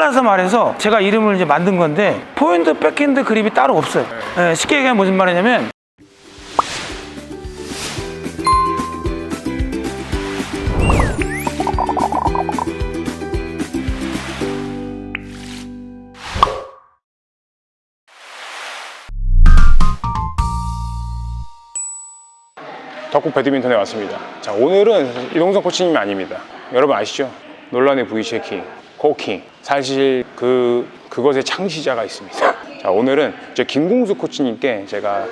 잘라서 말해서 제가 이름을 이제 만든 건데 포핸드 백핸드 그립이 따로 없어요. 예, 쉽게 얘기하면 무슨 말이냐면 덕국 배드민턴에 왔습니다. 자, 오늘은 이동성 코치님이 아닙니다. 여러분 아시죠? 논란의 V쉐킹, 코킹. 사실 그, 그것의 창시자가 있습니다. 자, 오늘은 저 김공수 코치님께 제가,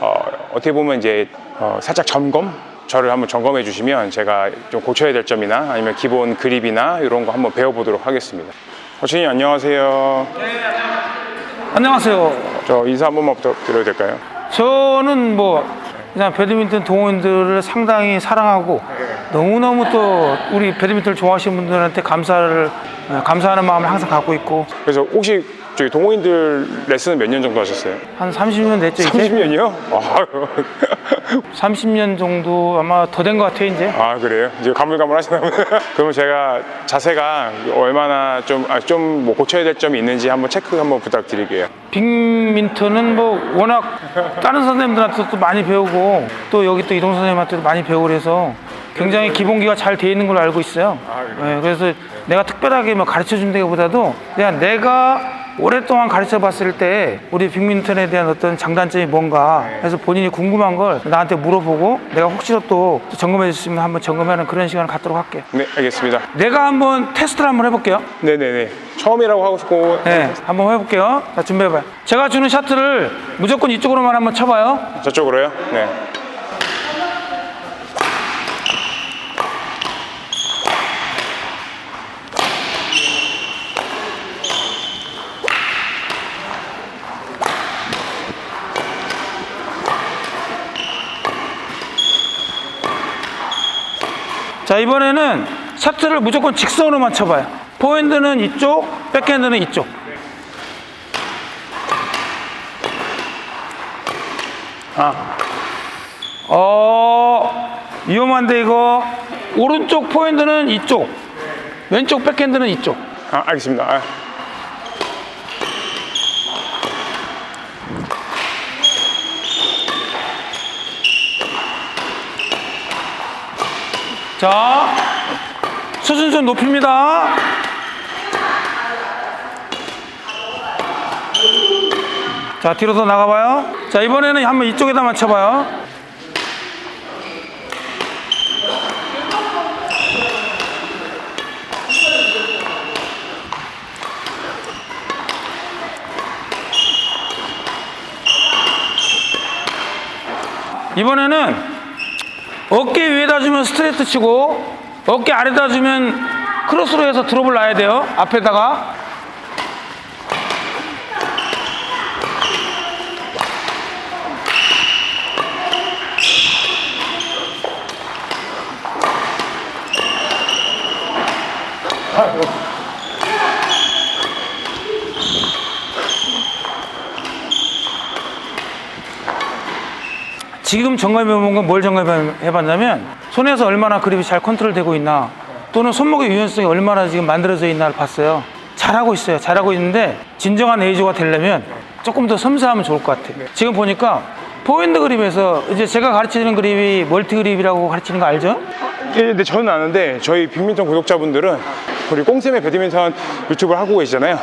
어, 어떻게 보면 이제, 어, 살짝 점검? 저를 한번 점검해 주시면 제가 좀 고쳐야 될 점이나 아니면 기본 그립이나 이런 거 한번 배워보도록 하겠습니다. 코치님 안녕하세요. 안녕하세요. 저 인사 한 번만 부탁드려도 될까요? 저는 뭐 그냥 배드민턴 동호인들을 상당히 사랑하고 너무너무 또 우리 배드민턴을 좋아하시는 분들한테 감사를 예, 감사하는 마음을 항상 갖고 있고 그래서 혹시 저희 동호인들 레슨은 몇 년 정도 하셨어요? 한 30년 됐죠 이제 30년이요? 아, 30년 정도 아마 더 된 것 같아요 이제 아 그래요? 이제 가물가물 하시나 보네. 그러면 제가 자세가 얼마나 좀, 아, 좀 뭐 고쳐야 될 점이 있는지 한번 체크 한번 부탁드릴게요. 빅민턴은 뭐 워낙 다른 선생님들한테도 또 많이 배우고 또 여기 또 이동 선생님한테도 많이 배우고 그래서 굉장히 기본기가 잘 돼 있는 걸로 알고 있어요. 네, 그래서 내가 특별하게 뭐 가르쳐 준다기보다도 그냥 내가 오랫동안 가르쳐 봤을 때 우리 빅민턴에 대한 어떤 장단점이 뭔가 해서 본인이 궁금한 걸 나한테 물어보고 내가 혹시라도 또 점검해 주시면 한번 점검하는 그런 시간을 갖도록 할게요. 네, 알겠습니다. 내가 한번 테스트를 한번 해볼게요. 네네네. 처음이라고 하고 싶고. 네, 한번 해볼게요. 자, 준비해봐요. 제가 주는 샤트를 무조건 이쪽으로만 한번 쳐봐요. 저쪽으로요? 네. 자, 이번에는 샤트를 무조건 직선으로만 쳐봐요. 포핸드는 이쪽, 백핸드는 이쪽. 아. 어, 위험한데 이거. 오른쪽 포핸드는 이쪽, 왼쪽 백핸드는 이쪽. 아, 알겠습니다. 아, 자, 수준 좀 높입니다. 자, 뒤로 더 나가봐요. 자, 이번에는 한번 이쪽에다 맞춰봐요. 이번에는 어깨 위에다 주면 스트레이트 치고 어깨 아래다 주면 크로스로 해서 드롭을 놔야 돼요. 앞에다가 지금 점검해본 건 뭘 점검해봤냐면 손에서 얼마나 그립이 잘 컨트롤되고 있나 또는 손목의 유연성이 얼마나 지금 만들어져 있나를 봤어요. 잘하고 있어요. 잘하고 있는데 진정한 에이저가 되려면 조금 더 섬세하면 좋을 것 같아요. 지금 보니까 포핸드 그립에서 이제 제가 가르치는 그립이 멀티 그립이라고 가르치는 거 알죠? 예, 근데 저는 아는데 저희 빅민턴 구독자분들은 우리 꽁쌤의 배드민턴 유튜브를 하고 계시잖아요.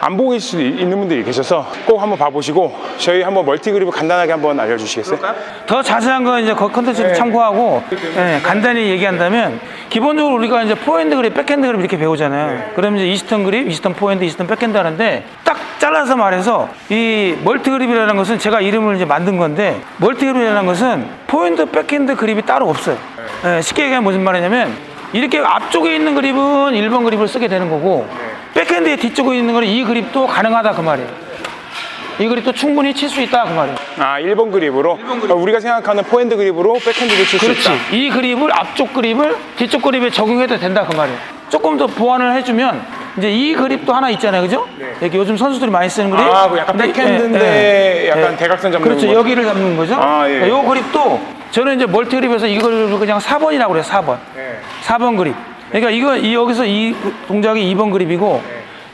안 보고 계실 수도 있는 분들이 계셔서 꼭 한번 봐보시고 저희 한번 멀티 그립을 간단하게 한번 알려주시겠어요? 더 자세한 건 이제 그 컨텐츠를 참고하고 예, 간단히 얘기한다면 기본적으로 우리가 이제 포핸드 그립, 백핸드 그립 이렇게 배우잖아요. 그러면 이제 이스턴 그립, 이스턴 포핸드, 이스턴 백핸드 하는데 딱 잘라서 말해서 이 멀티 그립이라는 것은 제가 이름을 이제 만든 건데 멀티 그립이라는 것은 포핸드, 백핸드 그립이 따로 없어요. 예, 쉽게 얘기하면 무슨 말이냐면 이렇게 앞쪽에 있는 그립은 1번 그립을 쓰게 되는 거고 백핸드의 뒤쪽에 있는 거는 이 그립도 가능하다 그 말이에요. 이 그립도 충분히 칠 수 있다 그 말이에요. 아, 1번 그립으로 그러니까 우리가 생각하는 포핸드 그립으로 백핸드를 칠수 그렇지. 있다. 이 그립을 앞쪽 그립을 뒤쪽 그립에 적용해도 된다 그 말이에요. 조금 더 보완을 해주면 이제 이 그립도 하나 있잖아요, 그죠? 여기 요즘 선수들이 많이 쓰는 그립. 네. 아, 그 약간 근데, 백핸드인데 약간 대각선 잡는 그렇죠. 거. 여기를 잡는 거죠. 아, 예. 이 그립도 저는 이제 멀티 그립에서 이걸 그냥 4번이라고 그래요, 4번. 네. 4번 그립. 그러니까 이거 이 여기서 이 동작이 2번 그립이고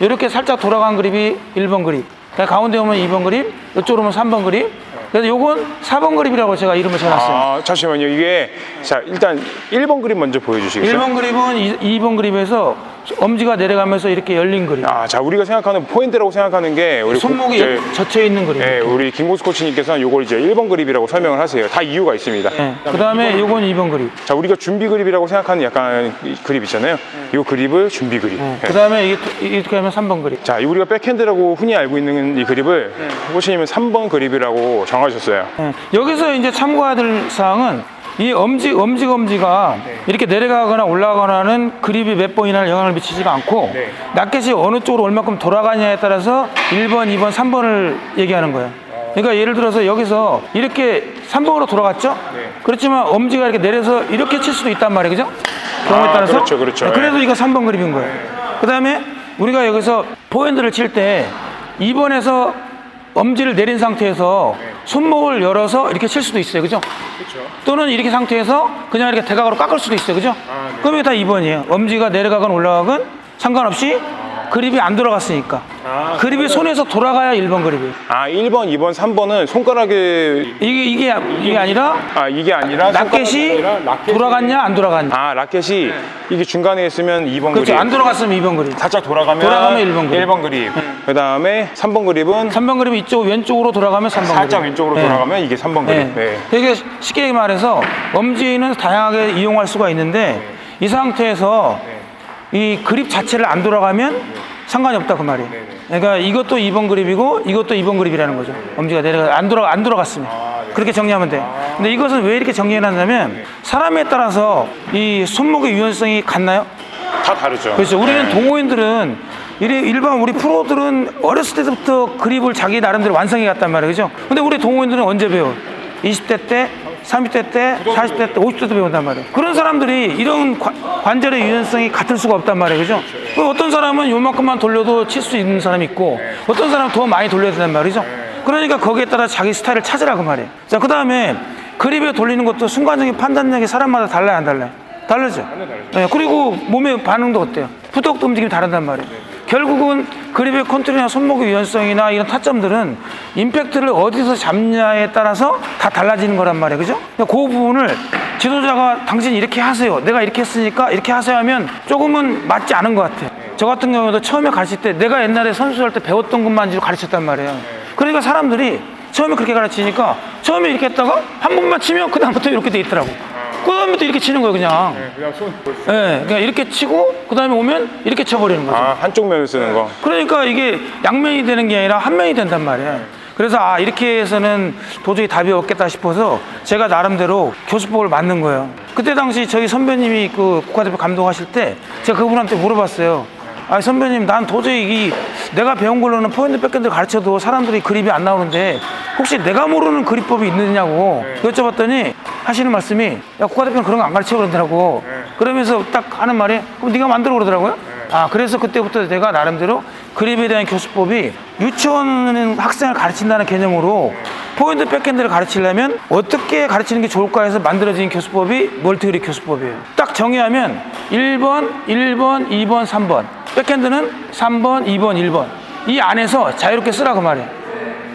이렇게 살짝 돌아간 그립이 1번 그립. 그러니까 가운데 오면 2번 그립, 이쪽으로 오면 3번 그립. 그래서 요건 4번 그립이라고 제가 이름을 지어놨어요. 아, 잠시만요. 이게 자 일단 1번 그림 먼저 보여 주시겠어요? 1번 그립은 2, 번 그립에서 엄지가 내려가면서 이렇게 열린 그립. 아, 자 우리가 생각하는 포인트라고 생각하는 게 우리 손목이 고- 네, 젖혀 있는 그립. 네, 우리 김고수 코치님께서는 이걸 이제 1번 그립이라고 설명을 하세요. 다 이유가 있습니다. 그 다음에 요건 2번 그립. 자 우리가 준비 그립이라고 생각하는 약간 이 그립 있잖아요. 이 그립을 준비 그립. 네. 그 다음에 이렇게 하면 3번 그립. 자, 이 우리가 백핸드라고 흔히 알고 있는 이 그립을 코치님은 3번 그립이라고 정하셨어요. 예, 여기서 이제 참고해야 될 사항은 이 엄지, 엄지, 엄지가 이렇게 내려가거나 올라가거나는 그립이 몇 번이나 영향을 미치지가 않고 네. 낫켓이 어느 쪽으로 얼마큼 돌아가냐에 따라서 1번, 2번, 3번을 얘기하는 거예요. 그러니까 예를 들어서 여기서 이렇게 3번으로 돌아갔죠? 네. 그렇지만 엄지가 이렇게 내려서 이렇게 칠 수도 있단 말이에요. 그죠? 경우에 아, 따라서. 그렇죠, 그렇죠. 네, 그래도 이거 3번 그립인 거예요. 그 다음에 우리가 여기서 포핸드를 칠 때 2번에서 엄지를 내린 상태에서 손목을 열어서 이렇게 칠 수도 있어요. 그죠? 또는 이렇게 상태에서 그냥 이렇게 대각으로 깎을 수도 있어요. 그죠? 그럼 이게 다 2번이에요. 엄지가 내려가건 올라가건 상관없이 그립이 안 들어갔으니까. 그립이 손에서 돌아가야 1번 그립이에요. 아, 1번, 2번, 3번은 손가락에 이게, 이게, 이게 아니라 아, 이게 아니라 라켓이 손가락이 아니라 라켓이- 돌아갔냐, 안 돌아갔냐. 아, 라켓이 이게 중간에 있으면 2번 그렇죠. 그립. 안 돌아갔으면 2번 그립. 살짝 돌아가면 돌아가면 일번 그립. 1번 그립. 그다음에 3번 그립은 3번 그립이 이쪽 왼쪽으로 돌아가면 3번 살짝 그립. 왼쪽으로 네. 돌아가면 이게 3번 그립. 네. 네. 되게 쉽게 말해서 엄지는 다양하게 이용할 수가 있는데 이 상태에서 이 그립 자체를 안 돌아가면 상관이 없다 그 말이에요. 그러니까 이것도 2번 그립이고 이것도 2번 그립이라는 거죠. 엄지가 내려가 안 돌아 안 돌아갔으면 그렇게 정리하면 돼. 근데 이것은 왜 이렇게 정리해놨냐면 사람에 따라서 이 손목의 유연성이 같나요? 다 다르죠. 그렇죠. 우리는 동호인들은 일- 일반 우리 프로들은 어렸을 때부터 그립을 자기 나름대로 완성해 갔단 말이에요. 그죠? 근데 우리 동호인들은 언제 배워? 20대 때, 30대 때, 40대 때, 50대 때 배운단 말이에요. 그런 사람들이 이런 관- 관절의 유연성이 같을 수가 없단 말이에요. 그죠? 그 어떤 사람은 요만큼만 돌려도 칠 수 있는 사람이 있고 어떤 사람은 더 많이 돌려야 된단 말이죠. 그러니까 거기에 따라 자기 스타일을 찾으라 그 말이에요. 자, 그 다음에 그립에 돌리는 것도 순간적인 판단력이 사람마다 달라요, 안 달라요? 다르죠? 네, 그리고 몸의 반응도 어때요? 푸덕도 움직임이 다르단 말이에요. 결국은 그립의 컨트롤이나 손목의 유연성이나 이런 타점들은 임팩트를 어디서 잡냐에 따라서 다 달라지는 거란 말이에요. 그죠? 그러니까 그 부분을 지도자가 당신 이렇게 하세요. 내가 이렇게 했으니까 이렇게 하세요 하면 조금은 맞지 않은 것 같아요. 저 같은 경우도 처음에 가르칠 때 내가 옛날에 선수할 때 배웠던 것만 가르쳤단 말이에요. 그러니까 사람들이 처음에 그렇게 가르치니까 처음에 이렇게 했다가 한 번만 치면 그다음부터 이렇게 돼 있더라고. 그다음부터 이렇게 치는 거예요, 그냥. 그냥 손. 예, 그냥 이렇게 치고 그다음에 오면 이렇게 쳐버리는 거죠. 아, 한쪽 면을 쓰는 거. 그러니까 이게 양면이 되는 게 아니라 한 면이 된단 말이에요. 그래서 아 이렇게 해서는 도저히 답이 없겠다 싶어서 제가 나름대로 교수법을 만든 거예요. 그때 당시 저희 선배님이 그 국가대표 감독하실 때 제가 그분한테 물어봤어요. 아 선배님 난 도저히 이 내가 배운 걸로는 포핸드 백핸드 가르쳐도 사람들이 그립이 안 나오는데 혹시 내가 모르는 그립법이 있느냐고 여쭤봤더니 하시는 말씀이 야 국가대표는 그런 거 안 가르쳐. 그러더라고 그러면서 딱 하는 말이 그럼 네가 만들어. 그러더라고요 아 그래서 그때부터 내가 나름대로 그립에 대한 교수법이 유치원 학생을 가르친다는 개념으로 포인트 백핸드를 가르치려면 어떻게 가르치는 게 좋을까 해서 만들어진 교수법이 멀티그립 교수법이에요. 딱 정의하면 1번, 1번, 2번, 3번. 백핸드는 3번, 2번, 1번. 이 안에서 자유롭게 쓰라 그 말이에요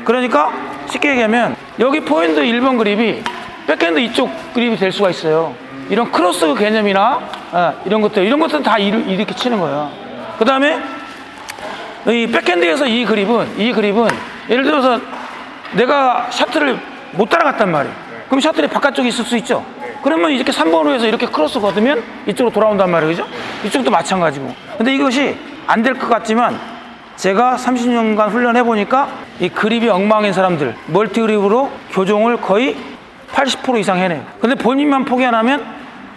그러니까 쉽게 얘기하면 여기 포핸드 1번 그립이 백핸드 이쪽 그립이 될 수가 있어요. 이런 크로스 개념이나 아, 이런 것들 이런 것들은 다 이렇게 치는 거예요. 그 다음에 이 백핸드에서 이 그립은 이 그립은 예를 들어서 내가 샤트를 못 따라갔단 말이에요. 그럼 샤틀이 바깥쪽에 있을 수 있죠. 그러면 이렇게 3번으로 해서 이렇게 크로스 걷으면 이쪽으로 돌아온단 말이에요. 그죠? 이쪽도 마찬가지고. 근데 이것이 안 될 것 같지만 제가 30년간 훈련해 보니까 이 그립이 엉망인 사람들 멀티 그립으로 교정을 거의 80% 이상 해내요. 근데 본인만 포기 안 하면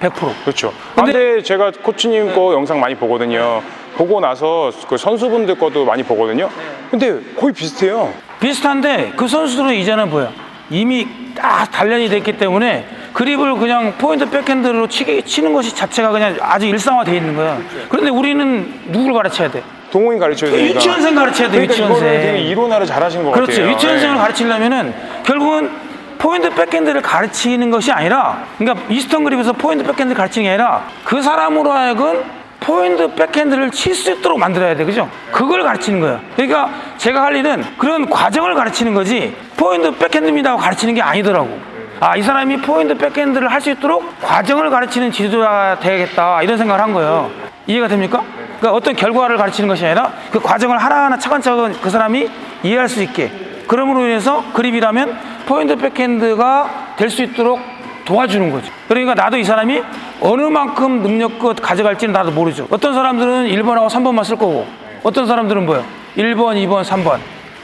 100%. 그렇죠. 근데, 제가 코치님 거 영상 많이 보거든요. 보고 나서 그 선수분들 것도 많이 보거든요. 근데 거의 비슷해요. 비슷한데 그 선수들은 이제는 뭐야? 이미 딱 단련이 됐기 때문에 그립을 그냥 포인트 백핸드로 치기, 치는 것이 자체가 그냥 아주 일상화되어 있는 거야. 그런데 우리는 누굴 가르쳐야 돼? 동호인 가르쳐야 되니까. 유치원생 가르쳐야 돼, 그러니까 이거를 유치원생. 되게 이론화를 잘하신 것 그렇죠. 같아요. 유치원생을 네. 가르치려면은 결국은 포인트 백핸드를 가르치는 것이 아니라 그러니까 이스턴 그립에서 포인트 백핸드 가르치는 게 아니라 그 사람으로 하여금 포인트 백핸드를 칠 수 있도록 만들어야 돼. 그죠? 그 그걸 가르치는 거예요. 그러니까 제가 할 일은 그런 과정을 가르치는 거지 포핸드 백핸드입니다 하고 가르치는 게 아니더라고. 아, 이 사람이 포핸드 백핸드를 할 수 있도록 과정을 가르치는 지도자가 돼야겠다 이런 생각을 한 거예요. 이해가 됩니까? 그러니까 어떤 결과를 가르치는 것이 아니라 그 과정을 하나하나 차근차근 그 사람이 이해할 수 있게 그럼으로 인해서 그립이라면 포핸드 백핸드가 될 수 있도록 도와주는 거죠. 그러니까 나도 이 사람이 어느 만큼 능력껏 가져갈지는 나도 모르죠. 어떤 사람들은 1번하고 3번만 쓸 거고, 어떤 사람들은 뭐요? 1번, 2번, 3번,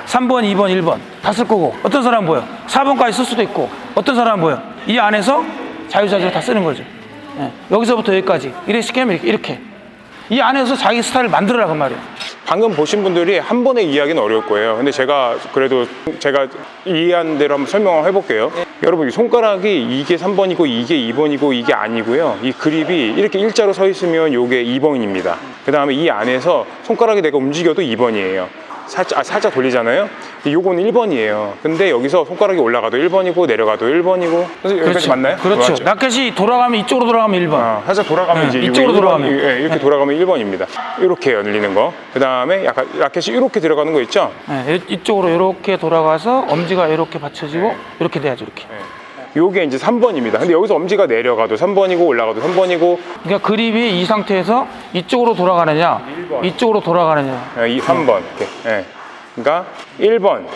3번, 2번, 1번 다 쓸 거고, 어떤 사람은 뭐요? 4번까지 쓸 수도 있고, 어떤 사람은 뭐요? 이 안에서 자유자재로 다 쓰는 거죠. 예. 여기서부터 여기까지. 이렇게 쉽게 하면 이렇게, 이렇게. 이 안에서 자기 스타일을 만들어라 그 말이에요. 방금 보신 분들이 한 번에 이해하기는 어려울 거예요. 근데 제가 그래도 제가 이해한 대로 한번 설명을 해볼게요. 여러분, 이 손가락이 이게 3번이고 이게 2번이고 이게 아니고요. 이 그립이 이렇게 일자로 서 있으면 이게 2번입니다. 그 다음에 이 안에서 손가락이 내가 움직여도 2번이에요. 살짝, 아, 살짝 돌리잖아요. 요거는 1번이에요. 근데 여기서 손가락이 올라가도 1번이고 내려가도 1번이고. 그래서 여기까지 맞나요? 그렇죠. 맞죠? 라켓이 돌아가면 이쪽으로 돌아가면 1번. 아, 살짝 돌아가면 네, 이제 이쪽으로 이거 돌아가면. 일번, 예, 이렇게 돌아가면 1번입니다. 이렇게 열리는 거. 그 다음에 약간 라켓이 이렇게 들어가는 거 있죠? 네, 이- 이쪽으로 이렇게 돌아가서 엄지가 이렇게 받쳐지고 이렇게 돼야죠 이렇게. 요게 이제 3번입니다. 근데 여기서 엄지가 내려가도 3번이고 올라가도 3번이고 그러니까 그립이 이 상태에서 이쪽으로 돌아가느냐, 이쪽으로 돌아가느냐. 예, 이 3번. 이렇게. 예. 그러니까 1번,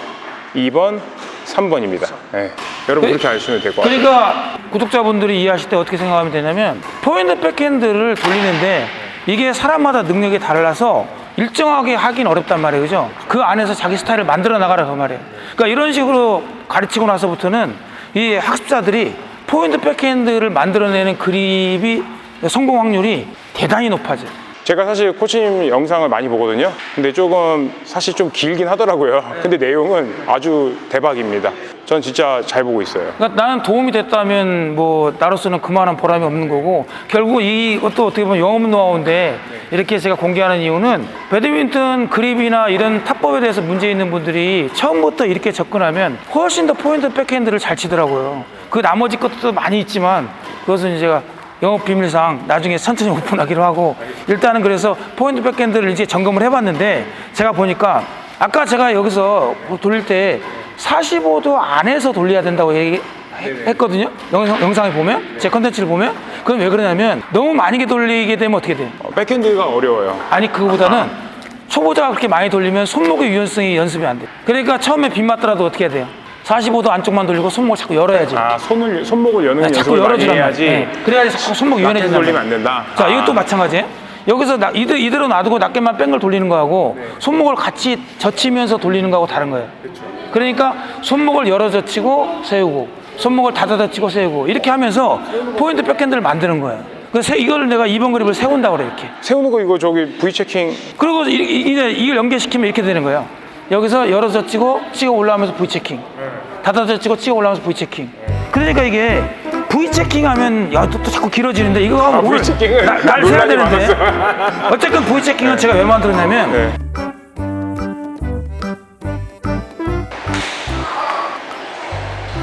2번, 3번입니다. 예. 여러분 그렇게 아시면 될 것 같아요. 그러니까 구독자분들이 이해하실 때 어떻게 생각하면 되냐면 포핸드 백핸드를 돌리는데 이게 사람마다 능력이 달라서 일정하게 하긴 어렵단 말이에요, 그죠? 그 안에서 자기 스타일을 만들어 나가라 그 말이에요. 그러니까 이런 식으로 가르치고 나서부터는 이 학습자들이 포핸드 백핸드를 만들어내는 그립이 성공 확률이 대단히 높아져요. 제가 사실 코치님 영상을 많이 보거든요. 근데 조금 사실 좀 길긴 하더라고요. 근데 내용은 아주 대박입니다. 전 진짜 잘 보고 있어요. 그러니까 나는 도움이 됐다면 뭐 나로서는 그만한 보람이 없는 거고 결국 이것도 어떻게 보면 영업 노하우인데 이렇게 제가 공개하는 이유는 배드민턴 그립이나 이런 탑법에 대해서 문제 있는 분들이 처음부터 이렇게 접근하면 훨씬 더 포인트 백핸드를 잘 치더라고요. 그 나머지 것도 많이 있지만 그것은 제가 영업 비밀상 나중에 천천히 오픈하기로 하고 일단은 그래서 포인트 백핸드를 이제 점검을 해봤는데 제가 보니까 아까 제가 여기서 돌릴 때 45도 안에서 돌려야 된다고 얘기 했거든요. 영상, 영상에 보면 제 컨텐츠를 보면 그건 왜 그러냐면 너무 많이 돌리게 되면 어떻게 돼요? 어, 백핸드가 어려워요. 아니 그거보다는 초보자가 그렇게 많이 돌리면 손목의 유연성이 연습이 안 돼. 그러니까 처음에 빗 맞더라도 어떻게 해야 돼요? 45도 안쪽만 돌리고 손목을 자꾸 열어야지. 아, 손을, 손목을 여는 아, 자꾸 연습을 많이 열어주란 해야지. 말이야. 네. 그래야지 자꾸 손목 라켓 유연해진다. 돌리면 안 된다. 자, 아. 이것도 마찬가지예요. 여기서 나, 이대, 이대로 놔두고 낱개만 뺑글 돌리는 거하고 네. 손목을 같이 젖히면서 돌리는 거하고 다른 거예요. 그러니까 손목을 열어 젖히고 세우고 손목을 닫아 젖히고 세우고 이렇게 하면서 포인트 백핸드를 만드는 거예요. 그래서 이걸 내가 2번 그립을 세운다고 그래 이렇게. 세우는 거 이거 저기 V 체킹 그리고 이- 이- 이제 이걸 연계시키면 이렇게 되는 거예요. 여기서 열어 젖히고 치고 올라오면서 V 체킹. 닫아 젖히고 치고 올라오면서 V 체킹. 그러니까 이게 V 체킹 하면 야, 또, 또 자꾸 길어지는데 이거 하면 아, 오늘 V 체킹은 날, 논란이 되는데. 어쨌든 V 체킹은 제가 왜 만들었냐면 네.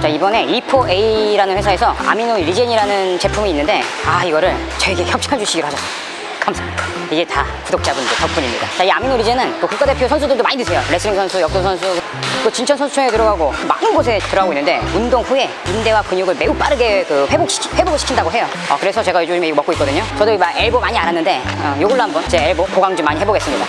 자 이번에 E4A라는 회사에서 아미노 리젠이라는 제품이 있는데 아 이거를 저에게 협찬 주시기로 하셨어요 감사합니다 이게 다 구독자분들 덕분입니다. 자 이 아미노 리젠은 그 국가대표 선수들도 많이 드세요. 레슬링 선수, 역도 선수 그 진천 선수촌에 들어가고 많은 곳에 들어가고 있는데 운동 후에 인대와 근육을 매우 빠르게 그 회복시키, 회복을 시킨다고 해요. 어, 그래서 제가 요즘에 이거 먹고 있거든요. 저도 막 엘보 많이 안 왔는데 어, 요걸로 한번 제 엘보 보강 좀 많이 해보겠습니다